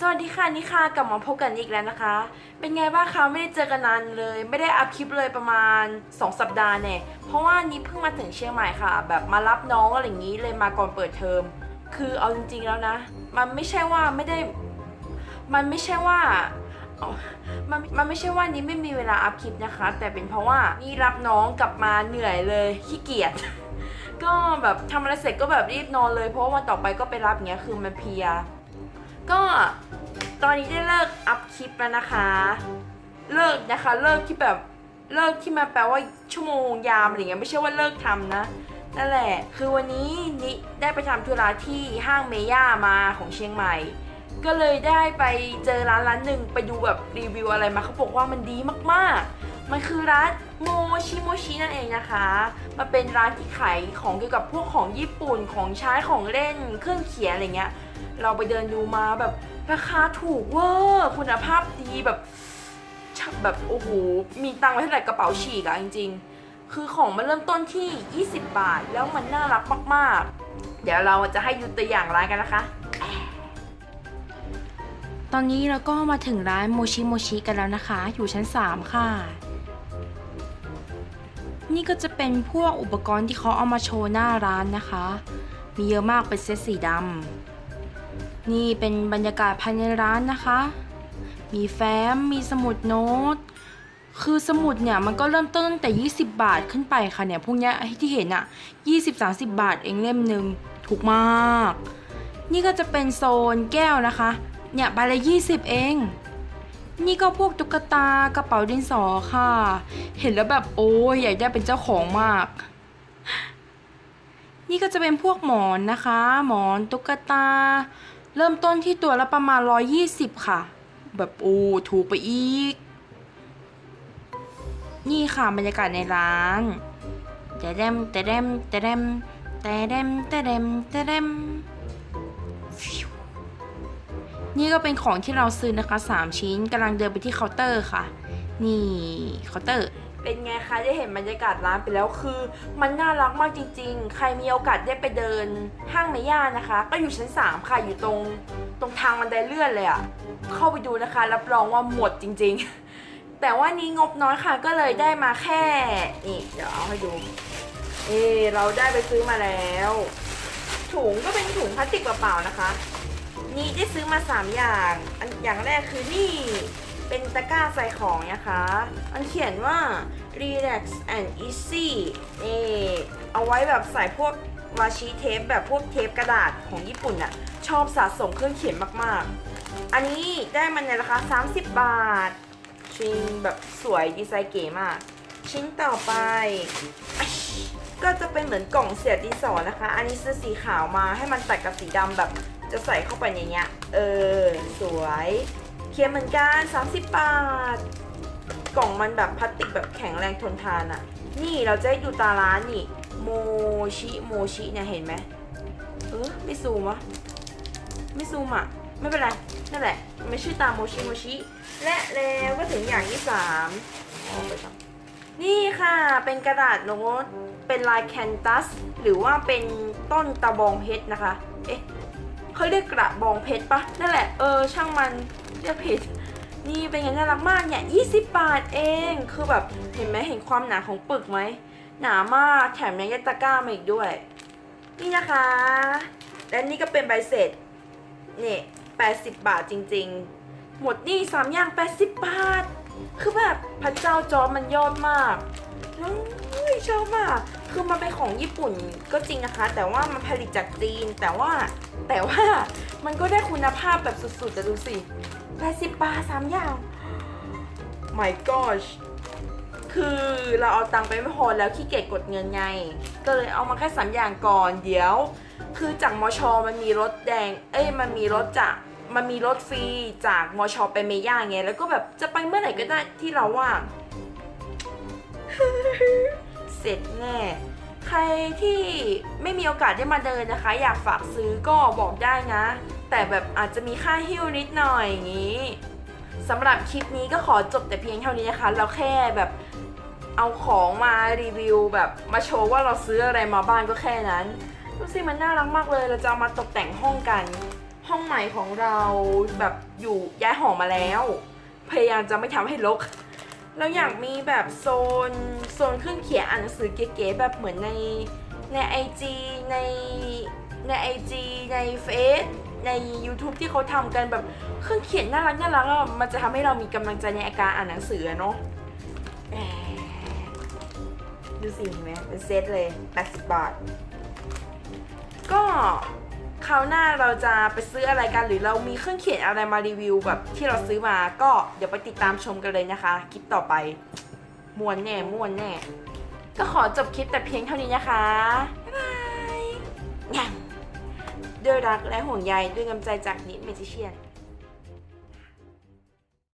สวัสดีค่ะนิค่ะกลับมาพบกันอีกแล้วนะคะ เป็นไงบ้างคะไม่ได้เจอกันนานเลย ไม่ได้อัพคลิปเลยประมาณ 2 สัปดาห์เนี่ยเพราะว่านี่เพิ่งมาถึงเชียงใหม่ค่ะ แบบมารับน้องอะไรอย่างนี้เลยมาก่อนเปิดเทอม คือเอาจริงๆแล้วนะ มันไม่ใช่ว่าไม่ได้ มันไม่ใช่ว่ามันมันไม่ใช่ว่านี้ไม่มีเวลาอัพคลิปนะคะ แต่เป็นเพราะว่านี่รับน้องกลับมาเหนื่อยเลยขี้เกียจก็แบบทำอะไรเสร็จก็แบบรีบนอนเลย เพราะว่าวันต่อไปก็ไปรับอย่างเงี้ยคือมันเพีย ก็ตอนนี้ได้เลิกอัพคลิปแล้วนะคะ เลิกนะคะเลิกที่แบบเลิกที่มันแปลว่าชั่วโมงยามอะไรเงี้ยไม่ใช่ว่าเลิกทำนะนั่นแหละ คือวันนี้นิได้ไปทำธุระที่ห้างเมย่ามาของเชียงใหม่ ก็เลยได้ไปเจอร้านร้านหนึ่งไปดูแบบรีวิวอะไรมาเขาบอกว่ามันดีมากๆ มันคือร้านโมชิโมชินั่นเองนะคะมันเป็นร้านที่ขายของเกี่ยวกับพวกของญี่ปุ่นของใช้ของเล่นเครื่องเขียนอะไรเงี้ย เราไปเดินดูมาแบบราคาถูกเวอร์คุณภาพดีแบบแบบโอ้โหมีตังค์ไว้เท่าไหร่กระเป๋าฉีกอะจริง ๆ คือของมันเริ่มต้นที่ 20 บาท แล้วมันน่ารักมากๆ เดี๋ยวเราจะให้ดูตัวอย่างร้านกันนะคะ ตอนนี้เราก็มาถึงร้านโมชิโมชิกันแล้วนะคะ อยู่ชั้น 3 ค่ะ นี่ก็จะเป็นพวกอุปกรณ์ที่เขาเอามาโชว์หน้าร้านนะคะ มีเยอะมากเป็นเซตสีดำ นี่เป็นบรรยากาศภายในร้านนะคะ มีแฟ้ม มีสมุดโน้ต คือสมุดเนี่ยมันก็เริ่มต้นตั้งแต่ 20 บาทขึ้นไปค่ะเนี่ยพวกเนี้ยที่เห็นอะ20-30 บาทเองเล่มหนึ่งถูกมาก นี่ก็จะเป็นโซนแก้วนะคะ เนี่ยใบละ20 เอง นี่ก็พวกตุ๊กตากระเป๋าดินสอค่ะ เห็นแล้วแบบโอ้ยอยากได้เป็นเจ้าของมาก นี่ก็จะเป็นพวกหมอนนะคะ หมอนตุ๊กตา เริ่มต้นที่ตัวละประมาณ 120 ค่ะ แบบโอ้ถูกไปอีก นี่ค่ะบรรยากาศในร้านแต่เดมแต่เดมแต่เดมแต่เดมแต่เดมแต่เดมนี่ก็เป็นของที่เราซื้อนะคะ 3 ชิ้นกำลังเดินไปที่เคาน์เตอร์ค่ะ นี่เคาน์เตอร์ เป็นไงคะได้เห็นบรรยากาศร้านไปแล้วคือ มันน่ารักมากจริง ๆ ใครมีโอกาสได้ไปเดินห้างเมย่านะคะ ก็อยู่ชั้น 3 ค่ะอยู่ตรงตรงทางบันไดเลื่อนเลยอะเข้าไปดูนะคะ รับรองว่าหมดจริง ๆ แต่ว่านี้งบน้อยค่ะก็เลยได้มาแค่นี่เดี๋ยวเอาให้ดูเออเราได้ไปซื้อมาแล้ว ถุงก็เป็นถุงพลาสติกเปล่าๆนะคะ นี่ได้ซื้อมา 3 อย่างอันอย่างแรกคือนี่ เป็นตะกร้าใส่ของนะคะ มันเขียนว่า relax and easy นี่เอาไว้แบบใส่พวกวาชิเทปแบบพวกเทปกระดาษของญี่ปุ่นอะชอบสะสมเครื่องเขียนมากๆ อันนี้ได้มันในราคา 30 บาท ชิ้นแบบสวยดีไซน์เก๋มาก ชิ้นต่อไปอก็จะเป็นเหมือนกล่องเสียบดินสอนะคะ อันนี้ซื้อสีขาวมาให้มันตัดกับสีดำแบบจะใส่เข้าไปในเนี้ย เออ สวย เขียนเหมือนกัน 30 บาท กล่องมันแบบพลาสติกแบบแข็งแรงทนทานอะ่ะ นี่เราจะให้ดูตาร้านนี่ โมชิโมชิเนี่ยเห็นไหมเออไม่ซูมวะไม่ซูมอะ ไม่เป็นไร นั่นแหละ ไมันชื่อตามโมชิโมชิ และแล้วก็ถึงอย่างที่สามเอาไปก่อนนี่ค่ะ เป็นกระดาษโน้ต เป็นลายแคนตัส หรือว่าเป็นต้นตะบองเพชรนะคะ เอ๊ะเขาเรียกกระบองเพชรปะนั่นแหละ เออ ช่างมัน เรียกผิด นี่เป็นไงน่ารักมากเนี่ย20 บาทเอง คือแบบเห็นไหมเห็นความหนาของปึกไหม หนามากแถมยังยัดตะกร้ามาอีกด้วย นี่นะคะ และนี่ก็เป็นใบเสร็จเนี่ย80 บาทจริง ๆ หมดนี่สามอย่าง80 บาท คือแบบพระเจ้าจอมันยอดมากน้อยชอบมาก คือมันเป็นของญี่ปุ่นก็จริงนะคะ แต่ว่ามันผลิตจากจีน แต่ว่าแต่ว่ามันก็ได้คุณภาพแบบสุดๆแต่ดูสิ80บบาทสามอย่าง my gosh คือเราเอาตังค์ไปไม่พอแล้วขี้เกียจกดเงินไง ก็เลยเอามาแค่สามอย่างก่อนเดี๋ยว คือจากมช มันมีรถแดง เอ้ยมันมีรถจากมันมีรถฟรีจากมช ไปเมย่าไง แล้วก็แบบจะไปเมื่อไหร่ก็ได้ที่เราว่าง ร็จแน่ ใครที่ไม่มีโอกาสได้มาเดินนะคะ อยากฝากซื้อก็บอกได้นะ แต่แบบอาจจะมีค่าหิ้วนิดหน่อยอย่างนี้สำหรับคลิปนี้ก็ขอจบแต่เพียงเท่านี้นะคะ เราแค่แบบเอาของมารีวิวแบบมาโชว์ว่าเราซื้ออะไรมาบ้างก็แค่นั้นดูสิมันน่ารักมากเลย เราจะเอามาตกแต่งห้องกัน ห้องใหม่ของเราแบบอยู่ย้ายหอมาแล้ว พยายามจะไม่ทำให้รก เราอยากมีแบบโซนโซนเครื่องเขียนอ่านหนังสือเก๋ๆแบบเหมือนในในไอจีในในไอจีในเฟซใน YouTube ที่เขาทำกันแบบเครื่องเขียนน่ารักน่ารักอะมันจะทำให้เรามีกำลังใจในการอ่านหนังสือเนาะดูสิเห็นไหมเป็นเซตเลย 80 บาท ก็ คราวหน้าเราจะไปซื้ออะไรกันหรือเรามีเครื่องเขียนอะไรมารีวิวแบบที่เราซื้อมาก็เดี๋ยวไปติดตามชมกันเลยนะคะคลิปต่อไปมวนแน่มวนแน่ ก็ขอจบคลิปแต่เพียงเท่านี้นะคะบ๊ายบายแง่มด้วยรักและห่วงใยด้วยกำใจจากนิดเมจิเชียน